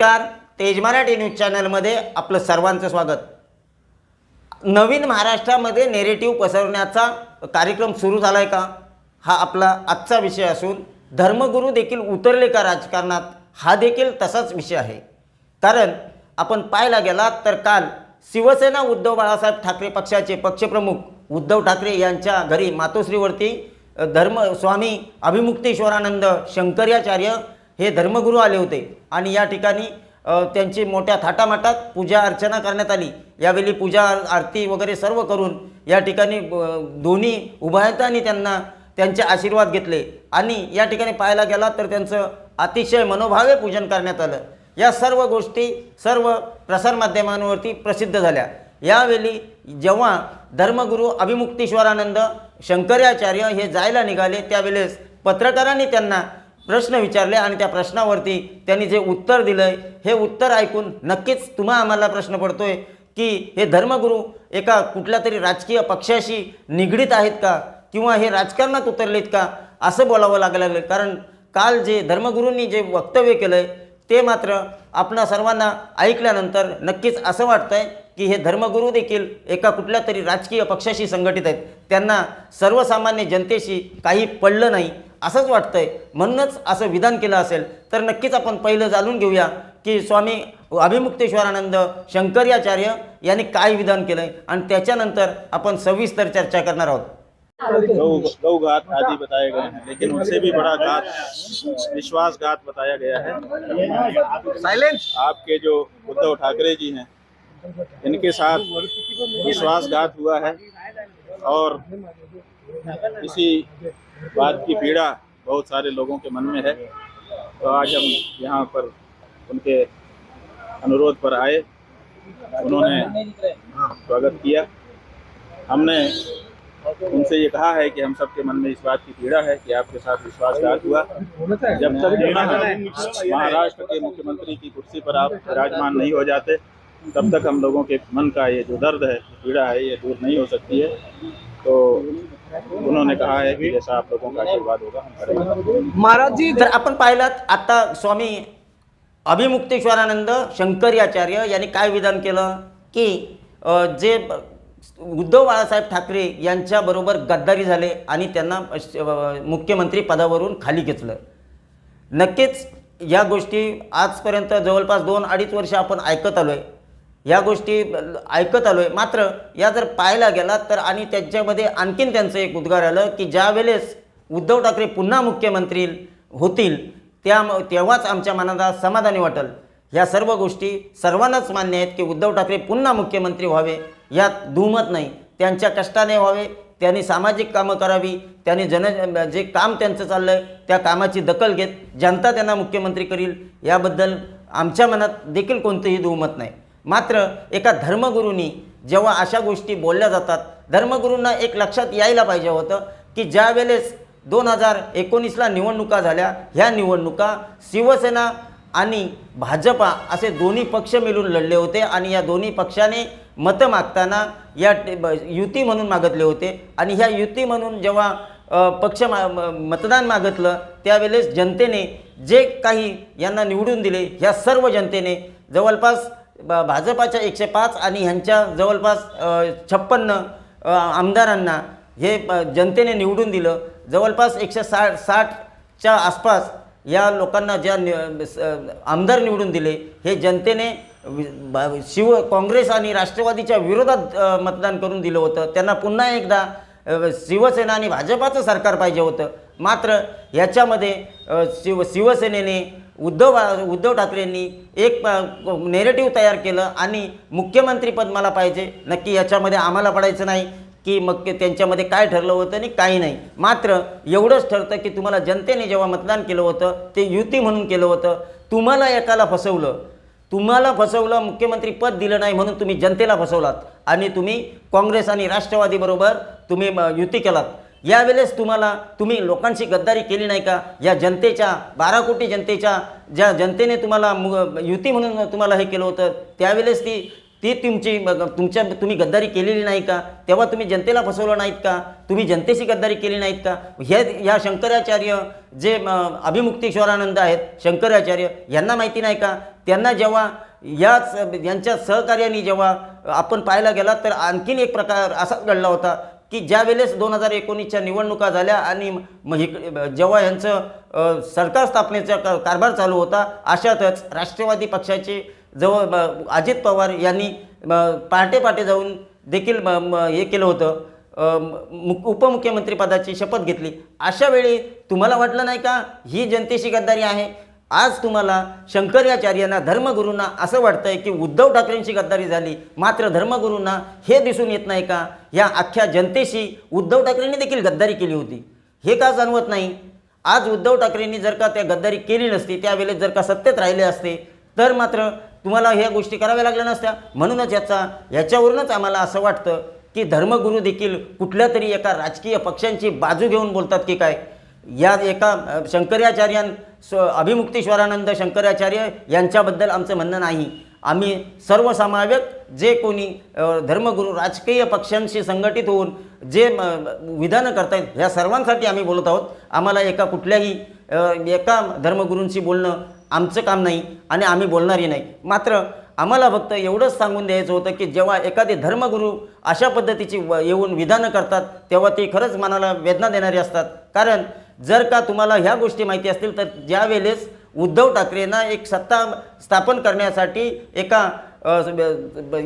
नमस्कार तेज मराठी न्यूज चॅनलमध्ये आपलं सर्वांचं स्वागत. नवीन महाराष्ट्रामध्ये नेरेटिव्ह पसरवण्याचा कार्यक्रम सुरू झाला आहे का? हा आपला आजचा विषय असून धर्मगुरू देखील उतरले का राजकारणात? हा देखील तसाच विषय आहे. कारण आपण पाहायला गेलात तर काल शिवसेना उद्धव बाळासाहेब ठाकरे पक्षाचे पक्षप्रमुख उद्धव ठाकरे यांच्या घरी मातोश्रीवरती धर्म स्वामी अभिमुक्तेश्वरानंद शंकराचार्य हे धर्मगुरू आले होते. आणि या ठिकाणी त्यांची मोठ्या थाटामाटात पूजा अर्चना करण्यात आली. यावेळी पूजा आरती वगैरे सर्व करून या ठिकाणी दोन्ही उभयतांनी त्यांना त्यांचे आशीर्वाद घेतले. आणि या ठिकाणी पाहायला गेला तर त्यांचं अतिशय मनोभावे पूजन करण्यात आलं. या सर्व गोष्टी सर्व प्रसारमाध्यमांवरती प्रसिद्ध झाल्या. यावेळी जेव्हा धर्मगुरू अभिमुक्तेश्वरानंद शंकराचार्य हे जायला निघाले त्यावेळेस पत्रकारांनी त्यांना प्रश्न विचारले आणि त्या प्रश्नावरती त्यांनी जे उत्तर दिलं हे उत्तर ऐकून नक्कीच तुम्हा आम्हाला प्रश्न पडतोय की हे धर्मगुरू एका कुठल्या तरी राजकीय पक्षाशी निगडीत आहेत का? किंवा हे राजकारणात उतरलेत का? असं बोलावं लागलं लागलं. कारण काल जे धर्मगुरूंनी जे वक्तव्य केलं आहे ते मात्र आपणा सर्वांना ऐकल्यानंतर नक्कीच असं वाटतंय की हे धर्मगुरू देखील एका कुठल्या तरी राजकीय पक्षाशी संघटित आहेत. त्यांना सर्वसामान्य जनतेशी काही पडलं नाही. असंच वाटतंय. म्हणूनच असं विधान केलं असेल तर नक्कीच आपण पहिलं जाणून घेऊया की स्वामी अभिमुक्तेश्वरानंद शंकराचार्य यांनी काय विधान केलं आहे आणि त्याच्यानंतर आपण सविस्तर चर्चा करणार आहोत. गौ गौ घात आदि बताए गए हैं लेकिन उनसे भी बड़ा घात विश्वासघात बताया गया है। साइलेंस आपके जो उद्धव ठाकरे जी हैं इनके साथ विश्वासघात हुआ है और इसी बात की पीड़ा बहुत सारे लोगों के मन में है। तो आज हम यहाँ पर उनके अनुरोध पर आए। उन्होंने स्वागत किया। हमने उनसे ये कहा है कि हम सबके मन में इस बात की पीड़ा है कि आपके साथ विश्वासघात हुआ। जब तक महाराष्ट्र के मुख्यमंत्री की कुर्सी पर आप विराजमान नहीं हो जाते, तब तक हम लोगों के मन का ये जो दर्द है पीड़ा है, ये दूर नहीं हो सकती है। तो उन्होंने कहा है कि जैसा आप लोगों का आशीर्वाद होगा हम करेंगे। महाराज जी तर आपण पाहिलात आता स्वामी अभिमुक्तेश्वरानंद शंकराचार्य यांनी काय विधान केलं? की जे उद्धव बाळासाहेब ठाकरे यांच्याबरोबर गद्दारी झाले आणि त्यांना मुख्यमंत्री पदावरून खाली घेतलं. नक्कीच या गोष्टी आजपर्यंत जवळपास दोन अडीच वर्ष आपण ऐकत आलो आहे या गोष्टी ऐकत आलो आहे मात्र या जर पाहायला गेलात तर आणि त्याच्यामध्ये आणखीन त्यांचं एक उद्गार आलं की ज्या वेळेस उद्धव ठाकरे पुन्हा मुख्यमंत्री होतील त्या तेव्हाच आमच्या मनाला समाधानी वाटेल. ह्या सर्व गोष्टी सर्वांनाच मान्य आहेत की उद्धव ठाकरे पुन्हा मुख्यमंत्री व्हावे यात दुमत नाही. त्यांच्या कष्टाने व्हावे त्यांनी सामाजिक कामं करावी त्यांनी जन जे काम त्यांचं चाललं आहे त्या कामाची दखल घेत जनता त्यांना मुख्यमंत्री करील याबद्दल आमच्या मनात देखील कोणतंही दुमत नाही. मात्र एका धर्मगुरूंनी जेव्हा अशा गोष्टी बोलल्या जातात धर्मगुरूंना एक लक्षात यायला पाहिजे होतं की ज्या वेळेस दोन हजार एकोणीसला निवडणुका झाल्या ह्या निवडणुका शिवसेना आणि भाजपा असे दोन्ही पक्ष मिळून लढले होते आणि या दोन्ही पक्षाने मतं मागताना या युती म्हणून मागितले होते. आणि ह्या युती म्हणून जेव्हा पक्ष मा म- मतदान मागितलं त्यावेळेस जनतेने जे काही यांना निवडून दिले ह्या सर्व जनतेने जवळपास ब- भाजपाच्या एकशे पाच आणि ह्यांच्या जवळपास छप्पन्न आमदारांना हे जनतेने निवडून दिलं. जवळपास एकशे साठ साठच्या आसपास या लोकांना ज्या नि- आमदार निवडून दिले हे जनतेने शिव काँग्रेस आणि राष्ट्रवादीच्या विरोधात मतदान करून दिलं होतं. त्यांना पुन्हा एकदा शिवसेना आणि भाजपाचं सरकार पाहिजे होतं. मात्र ह्याच्यामध्ये शिव शिवसेनेने उद्धव उद्धव ठाकरेंनी एक नेरेटिव्ह तयार केलं आणि मुख्यमंत्रीपद मला पाहिजे. नक्की याच्यामध्ये आम्हाला पडायचं नाही की मग त्यांच्यामध्ये काय ठरलं होतं आणि काही नाही. मात्र एवढंच ठरतं की तुम्हाला जनतेने जेव्हा मतदान केलं होतं ते युती म्हणून केलं होतं तुम्हाला एकाला फसवलं. तुम्हाला फसवलं मुख्यमंत्री पद दिलं नाही म्हणून तुम्ही जनतेला फसवलात. आणि तुम्ही काँग्रेस आणि राष्ट्रवादीबरोबर तुम्ही म, युती केलात. यावेळेस तुम्हाला तुम्ही लोकांशी गद्दारी केली नाही का? या जनतेच्या बारा कोटी जनतेच्या ज्या जनतेने तुम्हाला मु युती म्हणून तुम्हाला हे केलं होतं त्यावेळेस ती ती तुमची तुमच्या तुम्ही गद्दारी केलेली नाही का? तेव्हा तुम्ही जनतेला फसवलं नाहीत का? तुम्ही जनतेशी गद्दारी केली नाहीत का? हे ह्या शंकराचार्य जे अभिमुक्तेश्वरानंद आहेत शंकराचार्य यांना माहिती नाही का? त्यांना जेव्हा याच यांच्या सहकार्याने जेव्हा आपण पाहायला गेला तर आणखीन एक प्रकार असाच घडला होता. की ज्या वेळेस दोन हजार एकोणीसच्या निवडणुका झाल्या आणि मग जेव्हा यांचं सरकार स्थापनेचा कारभार चालू होता अशातच राष्ट्रवादी पक्षाचे जवळ अजित पवार यांनी पहाटे पहाटे जाऊन देखील म- हे केलं होतं. मु- उपमुख्यमंत्रीपदाची शपथ घेतली. अशा वेळी तुम्हाला वाटलं नाही का? ही जनतेशी गद्दारी आहे. आज तुम्हाला शंकराचार्यांना धर्मगुरूंना असं वाटतंय की उद्धव ठाकरेंची गद्दारी झाली मात्र धर्मगुरूंना हे दिसून येत नाही का? या अख्ख्या जनतेशी उद्धव ठाकरेंनी देखील गद्दारी केली होती. हे का जाणवत नाही? आज उद्धव ठाकरेंनी जर का त्या गद्दारी केली नसती त्यावेळेस जर का सत्तेत राहिले असते तर मात्र तुम्हाला ह्या गोष्टी कराव्या लागल्या नसत्या. म्हणूनच याचा याच्यावरूनच आम्हाला असं वाटतं की धर्मगुरू देखील कुठल्या तरी एका राजकीय पक्षांची बाजू घेऊन बोलतात की काय? या एका शंकराचार्यां स्व अभिमुक्तेश्वरानंद शंकराचार्य यांच्याबद्दल आमचं म्हणणं नाही. आम्ही सर्वसमावेक जे कोणी धर्मगुरू राजकीय पक्षांशी संघटित होऊन जे विधानं करतायत ह्या सर्वांसाठी आम्ही बोलत आहोत. आम्हाला एका कुठल्याही एका धर्मगुरूंशी बोलणं आमचं काम नाही आणि आम्ही बोलणारही नाही. मात्र आम्हाला फक्त एवढंच सांगून द्यायचं होतं की जेव्हा एखादे धर्मगुरू अशा पद्धतीची व येऊन विधानं करतात तेव्हा ते खरंच मनाला वेदना देणारे असतात. कारण जर का तुम्हाला ह्या गोष्टी माहिती असतील तर ज्यावेळेस उद्धव ठाकरेंना एक सत्ता स्थापन करण्यासाठी एका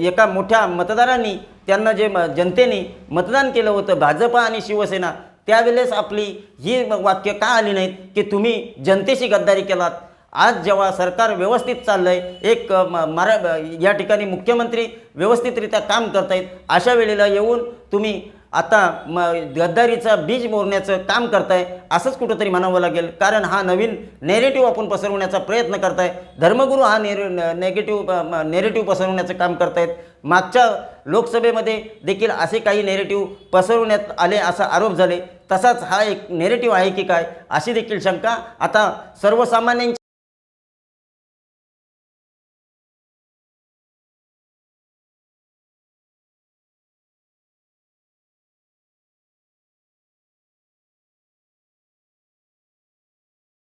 एका मोठ्या मतदारांनी त्यांना जे म- जनतेने मतदान केलं होतं भाजपा आणि शिवसेना त्यावेळेस आपली ही वाक्य का आली नाहीत की तुम्ही जनतेशी गद्दारी केलात? आज जेव्हा सरकार व्यवस्थित चाललं आहे एक म- मरा या ठिकाणी मुख्यमंत्री व्यवस्थितरित्या काम करतायत अशा वेळेला येऊन तुम्ही आता म गद्दारीचा बीज मोरण्याचं काम करताय असंच कुठंतरी म्हणावं लागेल. कारण हा नवीन नेरेटिव्ह आपण पसरवण्याचा प्रयत्न करताय. धर्मगुरू हा नेर नेगेटिव्ह नेरेटिव्ह पसरवण्याचं काम करतायत. मागच्या लोकसभेमध्ये देखील असे काही नेरेटिव्ह पसरवण्यात आले असा आरोप झाले. तसाच हा एक नेरेटिव्ह आहे की काय अशी देखील शंका. आता सर्वसामान्यांची